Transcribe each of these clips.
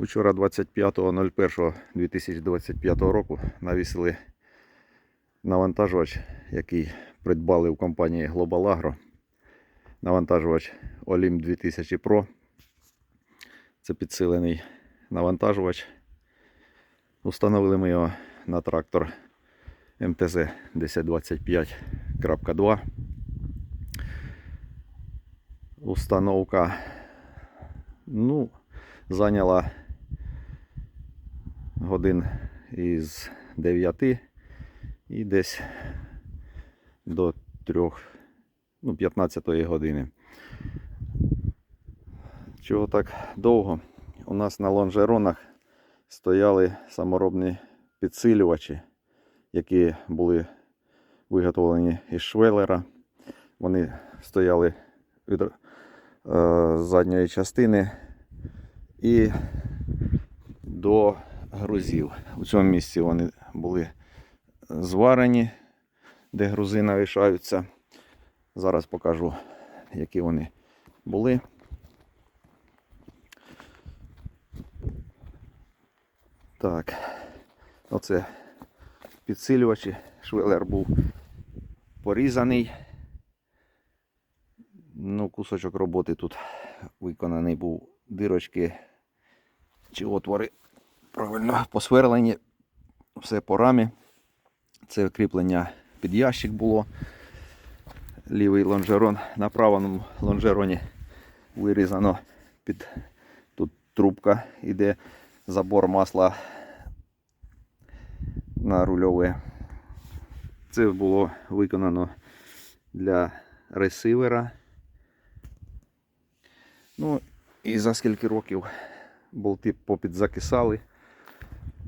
Учора 25.01.2025 року навісили навантажувач, який придбали у компанії Global Agro. Навантажувач Olim 2000 Pro. Це підсилений навантажувач. Установили ми його на трактор МТЗ 1025.2. Установка ну, зайняла годин із 9 і десь до 3, ну, 15 години. Чого так довго? У нас на лонжеронах стояли саморобні підсилювачі, які були виготовлені із швелера. Вони стояли від е, задньої частини і до грузів. У цьому місці вони були зварені, де грузи навішаються. Зараз покажу, які вони були. Так, оце підсилювачі. Швелер був порізаний. Ну, кусочок роботи тут виконаний був дирочки чи отвори правильно посверлені. Все по рамі. Це кріплення під ящик було. Лівий лонжерон на правому лонжероні вирізано під тут трубка іде забор масла на рульове. Це було виконано для ресивера. Ну і за скільки років болти попід закисали.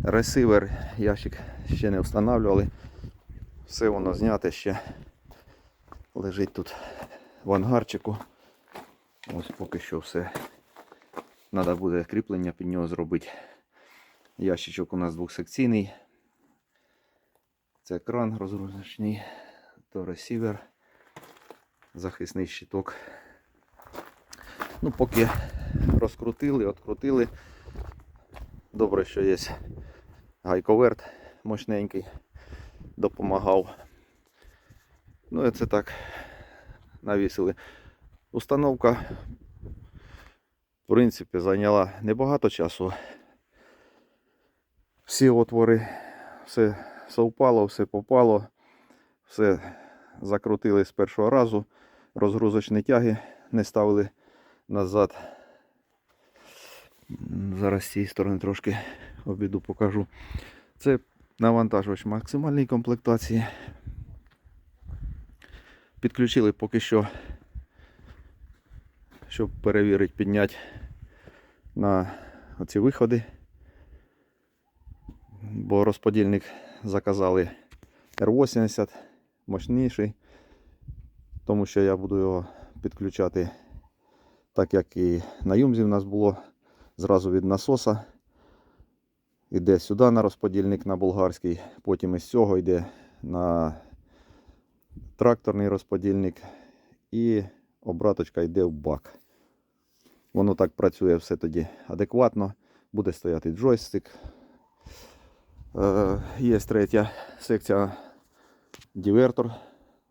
Ресивер, ящик ще не встановлювали. Все воно зняте ще лежить тут в ангарчику. Ось поки що все. Треба буде кріплення під нього зробити. Ящичок у нас двохсекційний. Це кран розгрузочний, то ресівер, захисний щиток. Ну, поки розкрутили, відкрутили. Добре, що є гайковерт мощненький, допомагав. Ну і це так навісили. Установка, в принципі, зайняла небагато часу. Всі отвори, все совпало, все попало, все закрутили з першого разу, розгрузочні тяги не ставили назад. Зараз з цієї сторони трошки обіду покажу. Це навантажувач максимальної комплектації. Підключили поки що, щоб перевірити, підняти на оці виходи. Бо розподільник заказали R80 мощніший, тому що я буду його підключати так як і на юмзі в нас було зразу від насоса. Іде сюди на розподільник на болгарський, потім із цього йде на тракторний розподільник і обраточка йде в бак. Воно так працює все тоді адекватно. Буде стояти джойстик. Е, є третя секція дивертор.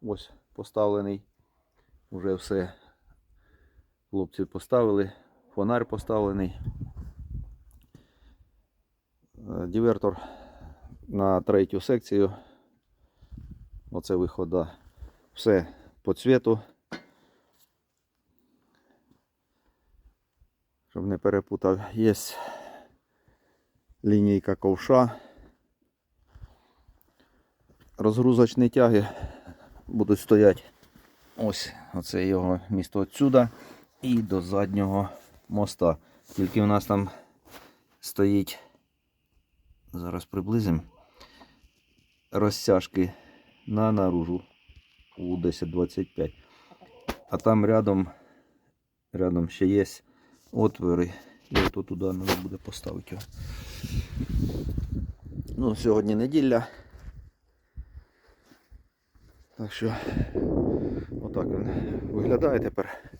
Ось поставлений. Уже все Хлопці поставили, фонарь поставлений. Е, Дивертор на третю секцію. Оце вихода. Все по цвету. Щоб не перепутав, є лінійка ковша. Розгрузочні тяги будуть стояти. Ось оце його місто отсюда і до заднього моста. Тільки в нас там стоїть, зараз приблизимо, розтяжки на наружу у 1025. А там рядом, рядом ще є отвори. І ото туди треба буде поставити його. Ну, сьогодні неділя. Так що отак він виглядає тепер.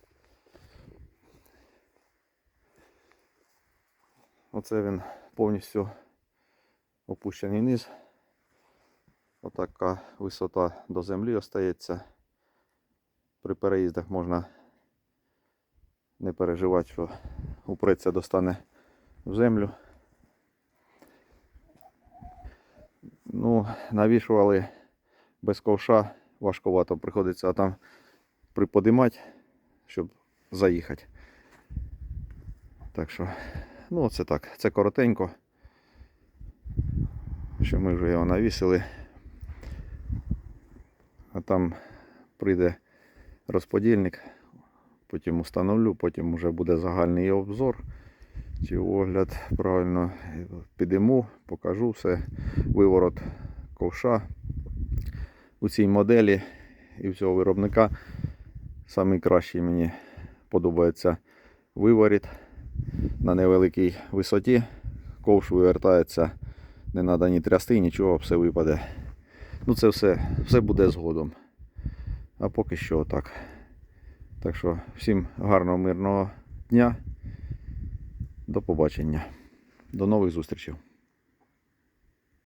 Оце він повністю опущений низ. Отака висота до землі остається. При переїздах можна не переживати, що упреться достане в землю. Ну, навішували без ковша, важковато приходиться а там приподимати, щоб заїхати. Так що, ну це так, це коротенько. Що ми вже його навісили. А там прийде розподільник, потім установлю, потім вже буде загальний обзор чи огляд правильно. Підемо, покажу все. Виворот ковша у цій моделі і в цього виробника. Самий кращий мені подобається виворіт на невеликій висоті. Ковш вивертається, не треба ні трясти, нічого, все випаде. Ну це все, все буде згодом. А поки що так. Так що всім гарного мирного дня. До побачення. До нових зустрічей.